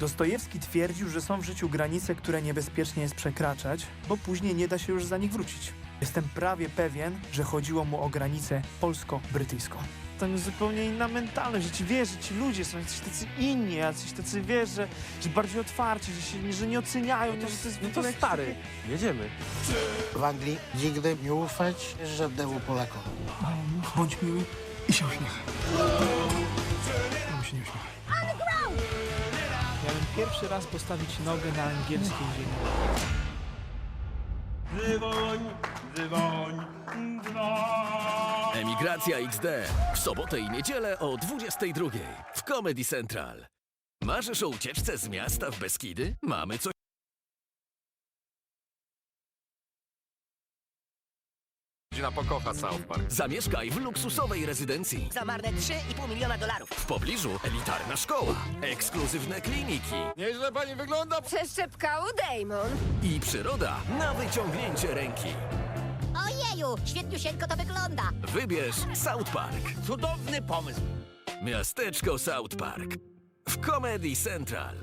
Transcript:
Dostojewski twierdził, że są w życiu granice, które niebezpiecznie jest przekraczać, bo później nie da się już za nich wrócić. Jestem prawie pewien, że chodziło mu o granicę polsko-brytyjską. Tam jest zupełnie inna mentalność, że ci wiesz, że ci ludzie są jacyś tacy inni, jacyś tacy wiesz, że, że bardziej otwarci, że, się, że nie oceniają, nie, że to jest No w to stary, jedziemy. W Anglii nigdy nie ufać żadnemu Polakowi. Bądź miły i się uśmiechaj. Pierwszy raz postawić nogę na angielskiej ziemi. Emigracja XD w sobotę i niedzielę o 22 w Comedy Central. Marzysz o ucieczce z miasta w Beskidy? Mamy coś. Rodzina pokocha South Park. Zamieszkaj w luksusowej rezydencji. Za marne 3,5 miliona dolarów. W pobliżu elitarna szkoła, ekskluzywne kliniki Nieźle pani wygląda. Przeszczepka u Damon. i przyroda na wyciągnięcie ręki. Ojeju, świetniusieńko to wygląda. Wybierz South Park. Cudowny pomysł. Miasteczko South Park w Comedy Central.